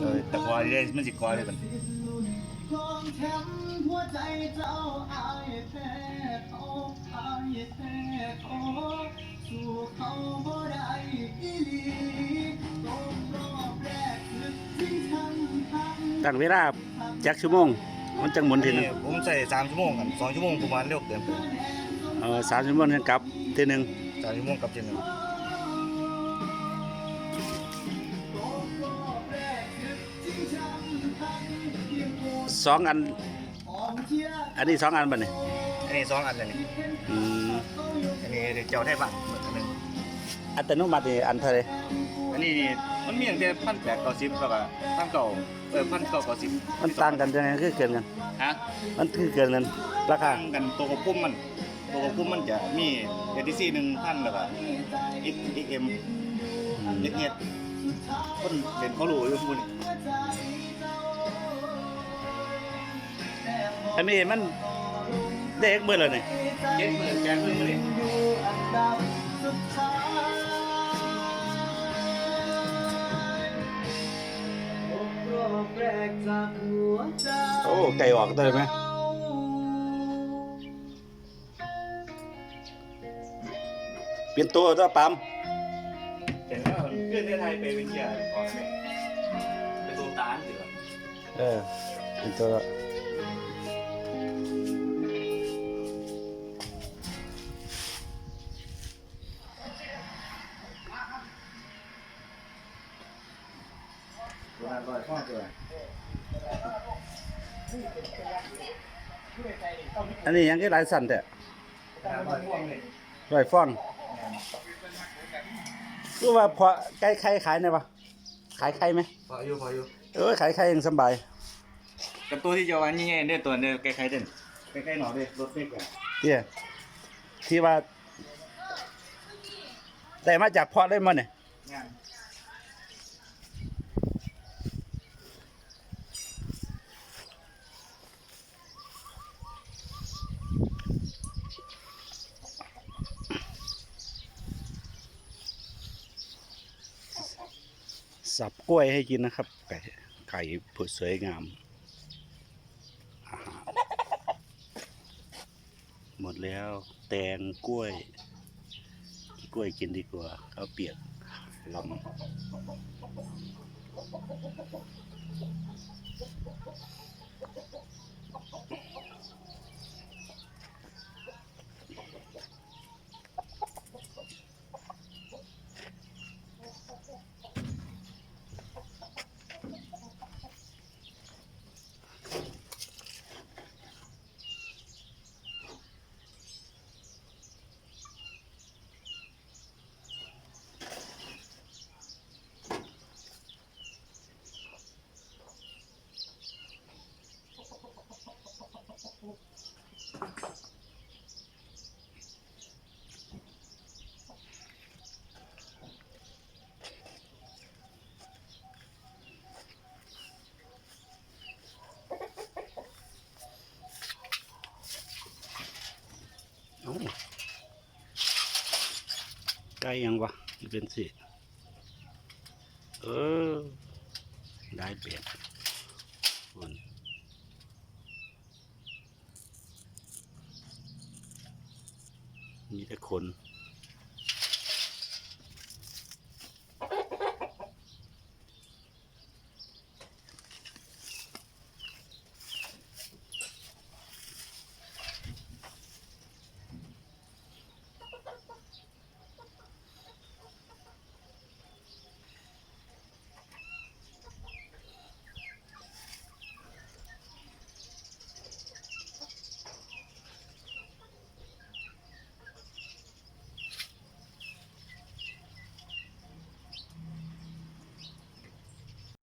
เออตะกอเลยมันสิกอเลยมันคลองแชมป์หัวใจเจ้าอายแท้เขาอายแท้เขาสู่เขาบ่ได้อีหลีตกรอบแรกลึกที่ช้ำทั้งตั้งเวลาจักชั่วโมง มันจังหมุนทีหนึงผมใส่สามชั่วโมงกันสองชั่วโมงประมาณเร็วเกินไปเออสามชั่วโมงกลับทีหนึงสามชั่วโมงกับเจนหนึ่ง สองอันของเชียร์อันนี้สองอันบ่เนี่ยอันนี้สองอันเลยนี่อืมอันนี้เจ้าได้บ้านหมดอันหนึงอัตโนมัตินี่อันเท่าไหรอันนี้นี่มันมีอย่างเดียวพันแปดเก้าสิบแล้วก็พันเก้าเออพันเก้าเก้าสิบมันต่างกันยังไงคือเกินกัน ฮะมันคือเกินกันราคาต่างกันตัวกับพุ่มมัน ตัวกับพุ่มมันจะมีเอทีซีหนึ่งพันแล้วก็อีกอีกเอ็มเอ็กเอ็ดคนเป็นเขารู้อยู่พูดนี่ อันนี้มันเด็กเมื่อเลยนี่เจ็ดหมื่นแปดหมื่นเลยอันดับสุดท้ายรอบแรกจากหัวใจโอ้ไก่ออกได้ไหมเปลี่ยนตัวตัวปั๊มเห็นแล้วเพื่อนที่ไทยไปเป็นเชียร์ก่อนไหมเป็นตัวตาลสิวะเออเปลี่ยนตัว ตัวนั้นร้อยข้อตัวอันนี้ยังก็หลายสั่นแต่ร้อยข้อเลยร้อยฟองรู้ว่าพอไก่ไข่ขายได้ปะขายไข่ไหมพออยู่พออยู่เออขายไข่ยังสำบาย กับตัวที่จะวันยังไงเนี่ยตัวเนี่ยใกล้ๆเด่นใกล้ๆหน่อยเลยรถเล็กอะเนี่ยที่ว่าได้มาจากเพาะได้มาเนี่ยงานสับกล้วยให้กินนะครับ ไก่ไก่ผุดสวยงามอาหาร หมดแล้ว แตงกล้วย กล้วยกินดีกว่าข้าวเปียกลำ ก่ยังวะมันเป็นสิเออ ได้เปลี่ยนคนมีแต่คน